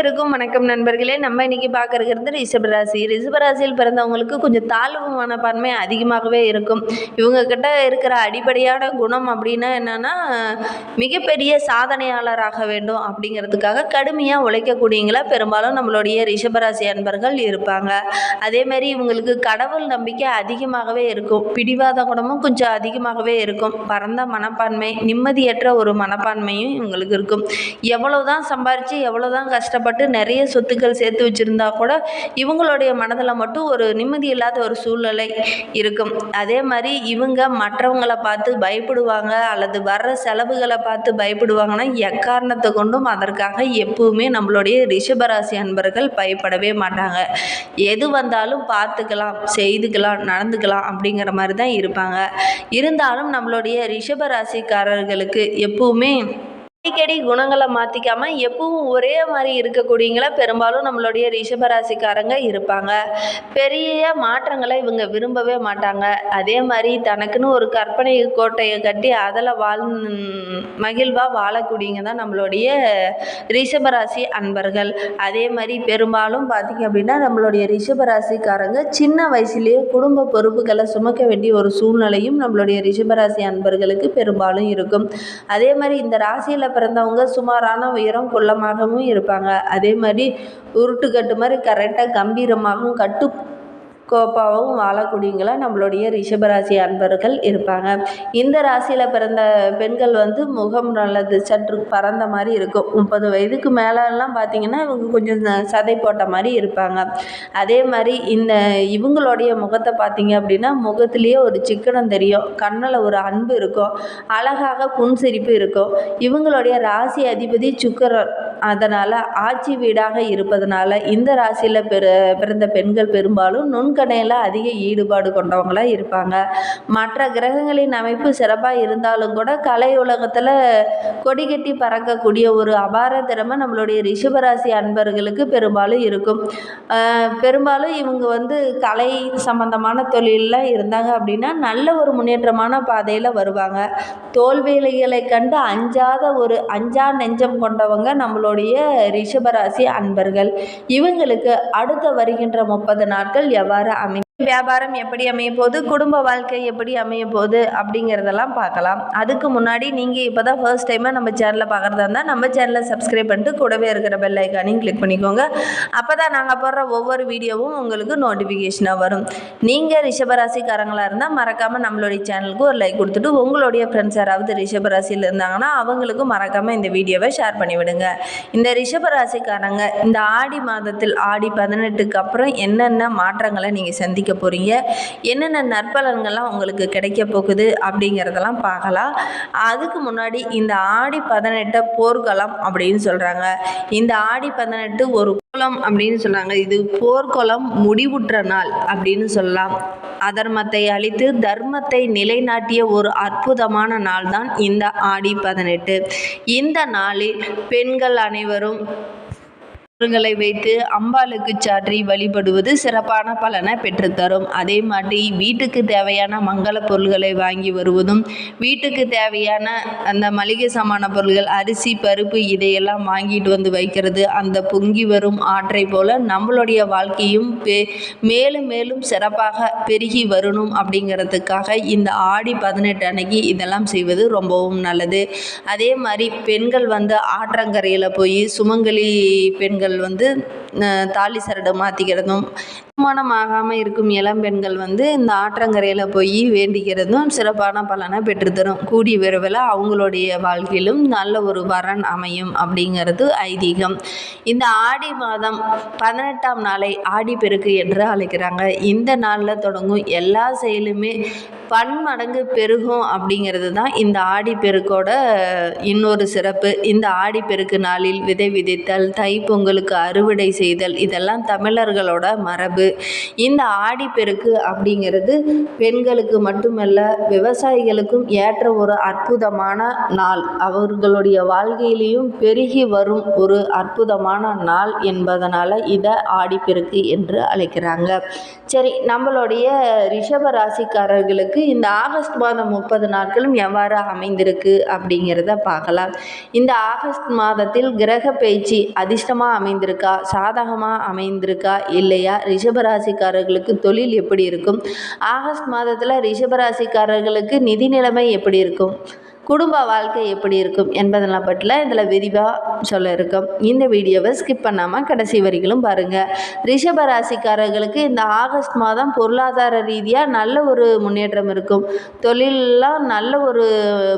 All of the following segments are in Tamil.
இருக்கும் வணக்கம் நண்பர்களே. நம்ம இன்னைக்கு பார்க்கறது இருக்கிறது ரிஷபராசி. ரிஷபராசியில் பிறந்தவங்களுக்கு கொஞ்சம் தாழ்வு மனப்பான்மை அதிகமாகவே இருக்கும். இவங்க கிட்ட இருக்கிற அடிப்படையான குணம் அப்படின்னா என்னன்னா மிகப்பெரிய சாதனையாளராக வேண்டும் அப்படிங்கிறதுக்காக கடுமையாக உழைக்கக்கூடியங்களா பெரும்பாலும் நம்மளுடைய ரிஷபராசி அன்பர்கள் இருப்பாங்க. அதே மாதிரி இவங்களுக்கு கடவுள் நம்பிக்கை அதிகமாகவே இருக்கும். பிடிவாத குணமும் கொஞ்சம் அதிகமாகவே இருக்கும். பரந்த மனப்பான்மை நிம்மதியற்ற ஒரு மனப்பான்மையும் இவங்களுக்கு இருக்கும். எவ்வளவுதான் சம்பாரித்து எவ்வளவுதான் கஷ்டப்பட்டு நிறைய சொத்துக்கள் சேர்த்து வச்சுருந்தா கூட இவங்களுடைய மனதில் மட்டும் ஒரு நிம்மதி இல்லாத ஒரு சூழ்நிலை இருக்கும். அதே மாதிரி இவங்க மற்றவங்களை பார்த்து பயப்படுவாங்க அல்லது வர்ற செலவுகளை பார்த்து பயப்படுவாங்கன்னா எக்காரணத்தை கொண்டும் அதற்காக எப்பவுமே நம்மளுடைய ரிஷபராசி அன்பர்கள் பயப்படவே மாட்டாங்க. எது வந்தாலும் பார்த்துக்கலாம் செய்துக்கலாம் நடந்துக்கலாம் அப்படிங்கிற மாதிரி தான் இருப்பாங்க. இருந்தாலும் நம்மளுடைய ரிஷபராசிக்காரர்களுக்கு எப்பவுமே அடிக்கடி குணங்களை மாற்றிக்காம எப்பவும் ஒரே மாதிரி இருக்கக்கூடியங்களா பெரும்பாலும் நம்மளுடைய ரிஷபராசிக்காரங்க இருப்பாங்க. பெரிய மாற்றங்களை இவங்க விரும்பவே மாட்டாங்க. அதே மாதிரி தனக்குன்னு ஒரு கற்பனை கோட்டையை கட்டி அதில் வாழ் மகிழ்வாக வாழக்கூடியங்க தான் நம்மளுடைய ரிஷபராசி அன்பர்கள். அதே மாதிரி பெரும்பாலும் பார்த்திங்க அப்படின்னா நம்மளுடைய ரிஷபராசிக்காரங்க சின்ன வயசுலேயே குடும்ப பொறுப்புகளை சுமக்க வேண்டிய ஒரு சூழ்நிலையும் நம்மளுடைய ரிஷபராசி அன்பர்களுக்கு பெரும்பாலும் இருக்கும். அதே மாதிரி இந்த ராசியில் பிறந்தவங்க சுமாரான உயரம் குள்ளமாகவும் இருப்பாங்க. அதே மாதிரி உருட்டுக்கட்டு மாதிரி கரெக்டாக கம்பீரமாகவும் கட்டு கோப்பாகவும் வாழக்கூடியங்களா நம்மளுடைய ரிஷபராசி அன்பர்கள் இருப்பாங்க. இந்த ராசியில் பிறந்த பெண்கள் வந்து முகம் நல்லது சற்று பறந்த மாதிரி இருக்கும். முப்பது வயதுக்கு மேலெல்லாம் பார்த்தீங்கன்னா இவங்க கொஞ்சம் சதை போட்ட மாதிரி இருப்பாங்க. அதே மாதிரி இந்த இவங்களுடைய முகத்தை பார்த்தீங்க அப்படின்னா முகத்திலேயே ஒரு சிக்கனம் தெரியும். கண்ணில் ஒரு அன்பு இருக்கும். அழகாக புன்சிரிப்பு இருக்கும். இவங்களுடைய ராசி அதிபதி சுக்கரர் அதனால் ஆட்சி வீடாக இருப்பதனால இந்த ராசியில் பிற பிறந்த பெண்கள் பெரும்பாலும் நுண்கணையில் அதிக ஈடுபாடு கொண்டவங்களாக இருப்பாங்க. மற்ற கிரகங்களின் அமைப்பு சிறப்பாக இருந்தாலும் கூட கலை உலகத்தில் கொடி கட்டி பறக்கக்கூடிய ஒரு அபார திறமை நம்மளுடைய ரிஷபராசி அன்பர்களுக்கு பெரும்பாலும் இருக்கும். பெரும்பாலும் இவங்க வந்து கலை சம்பந்தமான தொழிலெலாம் இருந்தாங்க அப்படின்னா நல்ல ஒரு முன்னேற்றமான பாதையில் வருவாங்க. தோல்விகளை கண்டு அஞ்சாத ஒரு அஞ்சா நெஞ்சம் கொண்டவங்க நம்மளோட நம்மளுடைய ரிஷபராசி அன்பர்கள். இவங்களுக்கு அடுத்த வருகின்ற முப்பது நாட்கள் எவ்வாறு அமை வியாபாரம் எப்படி அமைய போகுது? குடும்ப வாழ்க்கை எப்படி அமைய போகுது? அப்படிங்கிறதெல்லாம் பார்க்கலாம். அதுக்கு முன்னாடி நீங்கள் இப்போ தான் ஃபர்ஸ்ட் டைமாக நம்ம சேனலை பார்க்குறதா இருந்தால் நம்ம சேனலை சப்ஸ்கிரைப் பண்ணிட்டு கூடவே இருக்கிற பெல் ஐக்கானையும் கிளிக் பண்ணிக்கோங்க. அப்போ தான் நாங்கள் போடுற ஒவ்வொரு வீடியோவும் உங்களுக்கு நோட்டிஃபிகேஷனாக வரும். நீங்கள் ரிஷபராசிக்காரங்களாக இருந்தால் மறக்காமல் நம்மளுடைய சேனலுக்கு ஒரு லைக் கொடுத்துட்டு உங்களுடைய ஃப்ரெண்ட்ஸ் யாராவது ரிஷபராசியில் இருந்தாங்கன்னா அவங்களுக்கும் மறக்காமல் இந்த வீடியோவை ஷேர் பண்ணிவிடுங்க. இந்த ரிஷபராசிக்காரங்க இந்த ஆடி மாதத்தில் ஆடி பதினெட்டுக்கு அப்புறம் என்னென்ன மாற்றங்களை நீங்கள் சந்திக்க போகிறீங்க என்னென்ன நற்பலன்கள்லாம் உங்களுக்கு கிடைக்க போகுது அப்படிங்கிறதெல்லாம் பார்க்கலாம். அதுக்கு முன்னாடி இந்த ஆடி பதினெட்டை போர்க்களம் அப்படின்னு சொல்கிறாங்க இந்த ஆடி பதினெட்டு ஒரு குளம் அப்படின்னு சொல்கிறாங்க இது போர்க்குளம் முடிவுற்ற நாள் அப்படின்னு சொல்லலாம். அதர்மத்தை அழித்து தர்மத்தை நிலைநாட்டிய ஒரு அற்புதமான நாள் தான் இந்த ஆடி பதினெட்டு. இந்த நாளில் பெண்கள் அனைவரும் பொருள்களை வைத்து அம்பாளுக்கு சாற்றி வழிபடுவது சிறப்பான பலனை பெற்றுத்தரும். அதே மாதிரி வீட்டுக்கு தேவையான மங்கள பொருள்களை வாங்கி வருவதும் வீட்டுக்கு தேவையான அந்த மளிகை சாமான பொருள்கள் அரிசி பருப்பு இதையெல்லாம் வாங்கிட்டு வந்து வைக்கிறது அந்த பொங்கி வரும் ஆற்றை போல நம்மளுடைய வாழ்க்கையும் பெ மேலும் மேலும் சிறப்பாக பெருகி வரணும் அப்படிங்கிறதுக்காக இந்த ஆடி பதினெட்டு அன்னைக்கு இதெல்லாம் செய்வது ரொம்பவும் நல்லது. அதே மாதிரி பெண்கள் வந்து ஆற்றங்கரையில் போய் சுமங்கலி பெண்கள் வந்து தாலி சரடு மாற்றிக்கிறதும் திருமணம் ஆகாமல் இருக்கும் இளம்பெண்கள் வந்து இந்த ஆற்றங்கரையில் போய் வேண்டிக்கிறதும் சிறப்பான பலனை பெற்றுத்தரும். கூடிய விரைவில் அவங்களுடைய வாழ்க்கையிலும் நல்ல ஒரு வரன் அமையும் அப்படிங்கிறது ஐதீகம். இந்த ஆடி மாதம் பதினெட்டாம் நாளை ஆடிப்பெருக்கு என்று அழைக்கிறாங்க. இந்த நாளில் தொடங்கும் எல்லா செயலுமே பன்மடங்கு பெருகும் அப்படிங்கிறது தான் இந்த ஆடிப்பெருக்கோட இன்னொரு சிறப்பு. இந்த ஆடிப்பெருக்கு நாளில் விதை விதைத்தல் தைப்பொங்கலுக்கு அறுவடை செய்தல். இதெல்லாம் தமிழர்களோட மரபு. இந்த ஆடிப்பெருக்கு அப்படிங்கிறது பெண்களுக்கு மட்டுமல்ல விவசாயிகளுக்கும் ஏற்ற ஒரு அற்புதமான நாள். அவர்களுடைய வாழ்க்கையிலையும் பெருகி வரும் ஒரு அற்புதமான நாள் என்பதனால் இதை ஆடிப்பெருக்கு என்று அழைக்கிறாங்க. சரி நம்மளுடைய ரிஷப ராசிக்காரர்களுக்கு இந்த ஆகஸ்ட் மாதம் முப்பது நாட்களும் எவ்வாறு அமைந்திருக்கு அப்படிங்கிறத பார்க்கலாம். இந்த ஆகஸ்ட் மாதத்தில் கிரக பயிற்சி அதிர்ஷ்டமாக அமைந்திருக்கா? சா சாதகமாக அமைந்திருக்கா இல்லையா? ரிஷபராசிக்காரர்களுக்கு தொழில் எப்படி இருக்கும்? ஆகஸ்ட் மாதத்தில் ரிஷபராசிக்காரர்களுக்கு நிதி நிலைமை எப்படி இருக்கும்? குடும்ப வாழ்க்கை எப்படி இருக்கும்? என்பதெல்லாம் பற்றில இதில் விரிவாக சொல்ல இருக்கும் இந்த வீடியோவை ஸ்கிப் பண்ணாமல் கடைசி வரிகளும் பாருங்கள் ரிஷப ராசிக்காரர்களுக்கு இந்த ஆகஸ்ட் மாதம் பொருளாதார ரீதியாக நல்ல ஒரு முன்னேற்றம் இருக்கும். தொழிலெலாம் நல்ல ஒரு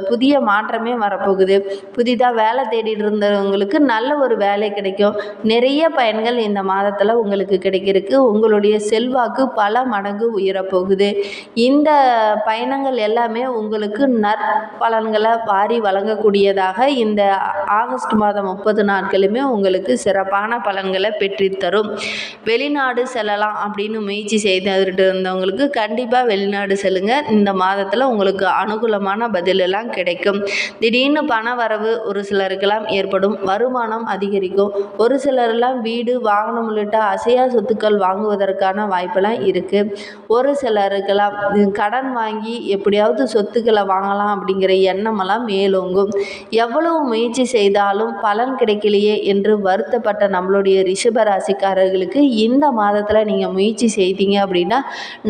புதிய மாற்றமே வரப்போகுது. புதிதாக வேலை தேடிட்டு இருந்தவங்களுக்கு நல்ல ஒரு வேலை கிடைக்கும். நிறைய பயன்கள் இந்த மாதத்தில் உங்களுக்கு கிடைக்கிறதுக்கு உங்களுடைய செல்வாக்கு பல மடங்கு உயரப்போகுது. இந்த பயணங்கள் எல்லாமே உங்களுக்கு நற்பலன்களை வாரி வழங்கக்கூடியதாக இந்த ஆகஸ்ட் மாதம் முப்பது நாட்களுமே உங்களுக்கு சிறப்பான பலன்களை பெற்றுத்தரும். வெளிநாடு செல்லலாம் அப்படின்னு முயற்சி செய்துட்டு இருந்தவங்களுக்கு கண்டிப்பாக வெளிநாடு செல்லுங்கள் இந்த மாதத்தில் உங்களுக்கு அனுகூலமான பதிலெல்லாம் கிடைக்கும். திடீர்னு பண வரவு ஒரு சிலருக்கெல்லாம் ஏற்படும். வருமானம் அதிகரிக்கும். ஒரு சிலரெல்லாம் வீடு வாகனம் உள்ளிட்ட அசையா சொத்துக்கள் வாங்குவதற்கான வாய்ப்பெல்லாம் இருக்குது ஒரு சிலருக்கெல்லாம் கடன் வாங்கி எப்படியாவது சொத்துக்களை வாங்கலாம் அப்படிங்கிற எண்ணமெல்லாம் மேலோங்கும். எவ்வளவு முயற்சி செய்தாலும் பல பலன் கிடைக்கலையே என்று வருத்தப்பட்ட நம்மளுடைய ரிஷப ராசிக்காரர்களுக்கு இந்த மாதத்தில் நீங்கள் முயற்சி செய்தீங்க அப்படின்னா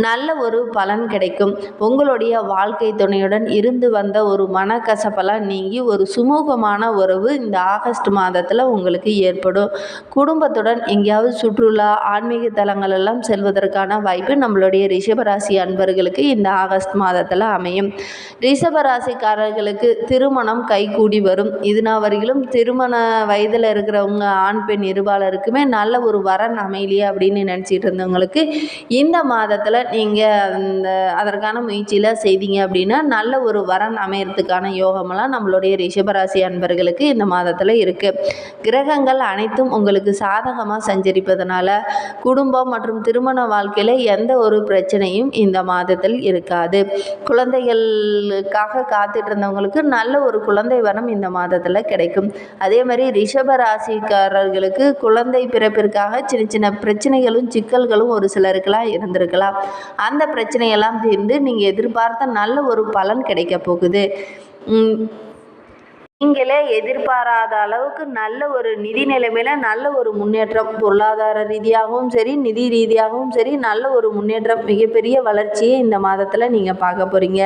நல்ல ஒரு பலன் கிடைக்கும். உங்களுடைய வாழ்க்கை துணையுடன் இருந்து வந்த ஒரு மனக்கசப்பெல்லாம் நீங்கி ஒரு சுமூகமான உறவு இந்த ஆகஸ்ட் மாதத்தில் உங்களுக்கு ஏற்படும். குடும்பத்துடன் எங்கேயாவது சுற்றுலா ஆன்மீக தலங்கள் எல்லாம் செல்வதற்கான வாய்ப்பு நம்மளுடைய ரிஷபராசி அன்பர்களுக்கு இந்த ஆகஸ்ட் மாதத்தில் அமையும். ரிஷபராசிக்காரர்களுக்கு திருமணம் கைகூடி வரும். இதுனா வரையிலும் திருமண வயதில் இருக்கிறவங்க ஆண் பெண் இருபாலருக்குமே நல்ல ஒரு வரன் அமையலையே அப்படின்னு நினச்சிட்டு இருந்தவங்களுக்கு இந்த மாதத்தில் நீங்கள் அந்த அதற்கான முயற்சியில் செய்தீங்க அப்படின்னா நல்ல ஒரு வரன் அமையறதுக்கான யோகமெல்லாம் நம்மளுடைய ரிஷபராசி அன்பர்களுக்கு இந்த மாதத்தில் இருக்குது கிரகங்கள் அனைத்தும் உங்களுக்கு சாதகமாக சஞ்சரிப்பதனால குடும்பம் மற்றும் திருமண வாழ்க்கையில் எந்த ஒரு பிரச்சனையும் இந்த மாதத்தில் இருக்காது. குழந்தைகளுக்காக காத்துட்டு இருந்தவங்களுக்கு நல்ல ஒரு குழந்தை வரம் இந்த மாதத்தில் கிடைக்கும். அதே மாதிரி ரிஷப ராசிக்காரர்களுக்கு குழந்தை பிறப்பிற்காக சின்ன சின்ன பிரச்சனைகளும் சிக்கல்களும் ஒரு சிலருக்கெல்லாம் இருந்திருக்கலாம். அந்த பிரச்சனையெல்லாம் தீர்ந்து நீங்கள் எதிர்பார்த்த நல்ல ஒரு பலன் கிடைக்க போகுது. நீங்களே எதிர்பாராத அளவுக்கு நல்ல ஒரு நிதி நிலைமையில் நல்ல ஒரு முன்னேற்றம் பொருளாதார ரீதியாகவும் சரி நிதி ரீதியாகவும் சரி நல்ல ஒரு முன்னேற்றம் மிகப்பெரிய வளர்ச்சியை இந்த மாதத்தில் நீங்கள் பார்க்க போகிறீங்க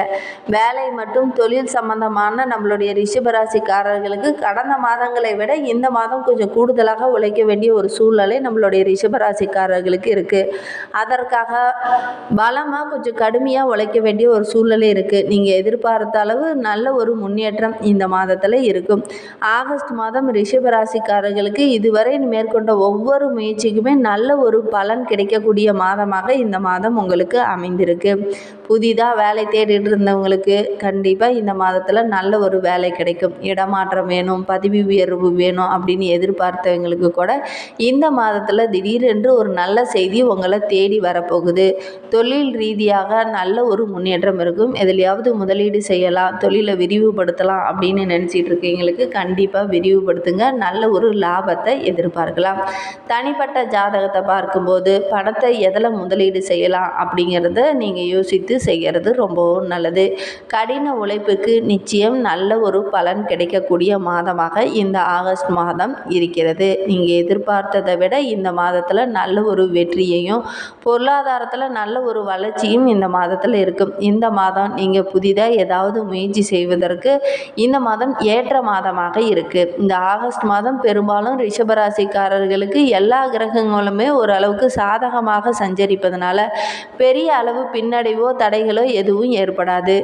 வேலை மற்றும் தொழில் சம்பந்தமான நம்மளுடைய ரிஷபராசிக்காரர்களுக்கு கடந்த மாதங்களை விட இந்த மாதம் கொஞ்சம் கூடுதலாக உழைக்க வேண்டிய ஒரு சூழ்நிலை நம்மளுடைய ரிஷபராசிக்காரர்களுக்கு இருக்குது அதற்காக பலமாக கொஞ்சம் கடுமையாக உழைக்க வேண்டிய ஒரு சூழ்நிலை இருக்குது நீங்கள் எதிர்பார்த்த அளவு நல்ல ஒரு முன்னேற்றம் இந்த மாதத்தில் இருக்கும். ஆகஸ்ட் மாதம் ரிஷபராசிக்காரர்களுக்கு இதுவரை மேற்கொண்ட ஒவ்வொரு முயற்சிக்குமே நல்ல ஒரு பலன் கிடைக்கக்கூடிய மாதமாக இந்த மாதம் உங்களுக்கு அமைந்திருக்கு. புதிதாக வேலை தேடிட்டு இருந்தவங்களுக்கு கண்டிப்பாக இந்த மாதத்தில் நல்ல ஒரு வேலை கிடைக்கும். இடமாற்றம் வேணும் பதவி உயர்வு வேணும் அப்படின்னு எதிர்பார்த்தவங்களுக்கு கூட இந்த மாதத்தில் திடீரென்று ஒரு நல்ல செய்தி உங்களை தேடி வரப்போகுது. தொழில் ரீதியாக நல்ல ஒரு முன்னேற்றம் இருக்கும். எதுலையாவது முதலீடு செய்யலாம் தொழிலை விரிவுபடுத்தலாம் அப்படின்னு நினச்சிட்டு இருக்கீங்களுக்கு கண்டிப்பாக விரிவுபடுத்துங்க. நல்ல ஒரு லாபத்தை எதிர்பார்க்கலாம். தனிப்பட்ட ஜாதகத்தை பார்க்கும்போது பணத்தை எதில் முதலீடு செய்யலாம் அப்படிங்கிறத நீங்கள் யோசித்து செய்கிறது ரொம்பவும் நல்லது. கடின உழைப்புக்கு நிச்சயம் நல்ல ஒரு பலன் கிடைக்கக்கூடிய மாதமாக இந்த ஆகஸ்ட் மாதம் இருக்கிறது. நீங்கள் எதிர்பார்த்ததை விட இந்த மாதத்தில் நல்ல ஒரு வெற்றியையும் பொருளாதாரத்தில் நல்ல ஒரு வளர்ச்சியும் இந்த மாதத்தில் இருக்கும். இந்த மாதம் நீங்கள் புதிதாக ஏதாவது முயற்சி செய்வதற்கு இந்த மாதம் ஏற்ற மாதமாக இருக்குது இந்த ஆகஸ்ட் மாதம் பெரும்பாலும் ரிஷபராசிக்காரர்களுக்கு எல்லா கிரகங்களுமே ஓரளவுக்கு சாதகமாக சஞ்சரிப்பதனால பெரிய அளவு பின்னடைவோ தடைகளோ எதுவும் ஏற்படாது.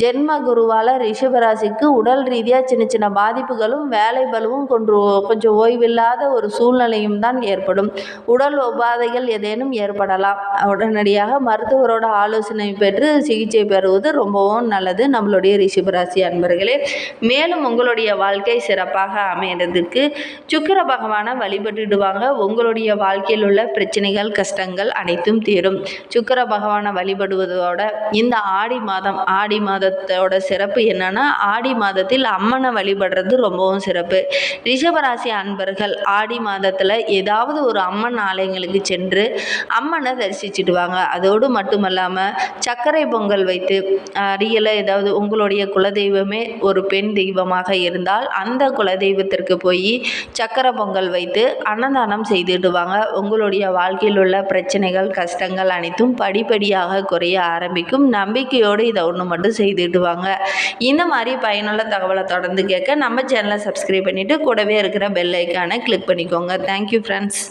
ஜென்ம குருவால் ரிஷபராசிக்கு உடல் ரீதியாக சின்ன சின்ன பாதிப்புகளும் வேலை பலுவும் கொன்று கொஞ்சம் ஓய்வில்லாத ஒரு சூழ்நிலையும் தான் ஏற்படும். உடல் உபாதைகள் ஏதேனும் ஏற்படலாம். உடனடியாக மருத்துவரோட ஆலோசனை பெற்று சிகிச்சை பெறுவது ரொம்பவும் நல்லது நம்மளுடைய ரிஷபராசி அன்பர்களே. மேலும் உங்கள் உங்களுடைய வாழ்க்கை சிறப்பாக அமையறதுக்கு சுக்கர பகவானை வழிபட்டுடுவாங்க. உங்களுடைய வாழ்க்கையில் உள்ள பிரச்சனைகள் கஷ்டங்கள் அனைத்தும் தீரும். சுக்கர பகவானை வழிபடுவதோட இந்த ஆடி மாதம் ஆடி மாதத்தோட சிறப்பு என்னன்னா ஆடி மாதத்தில் அம்மனை வழிபடுறது ரொம்பவும் சிறப்பு. ரிஷபராசி அன்பர்கள் ஆடி மாதத்தில் ஏதாவது ஒரு அம்மன் ஆலயங்களுக்கு சென்று அம்மனை தரிசிச்சுட்டு வாங்க அதோடு மட்டுமல்லாமல் சர்க்கரை பொங்கல் வைத்து அருகில் ஏதாவது உங்களுடைய குலதெய்வமே ஒரு பெண் தெய்வமாக இருந்தால் அந்த குலதெய்வத்திற்கு போய் சக்கரை பொங்கல் வைத்து அன்னதானம் செய்துட்டுவாங்க உங்களுடைய வாழ்க்கையில் உள்ள பிரச்சனைகள் கஷ்டங்கள் அனைத்தும் படிப்படியாக குறைய ஆரம்பிக்கும். நம்பிக்கையோடு இதை ஒன்று மட்டும் செய்துட்டுவாங்க இந்த மாதிரி பயனுள்ள தகவலை தொடர்ந்து கேட்க நம்ம சேனலை சப்ஸ்கிரைப் பண்ணிவிட்டு கூடவே இருக்கிற பெல் ஐக்கானை கிளிக் பண்ணிக்கோங்க. Thank you friends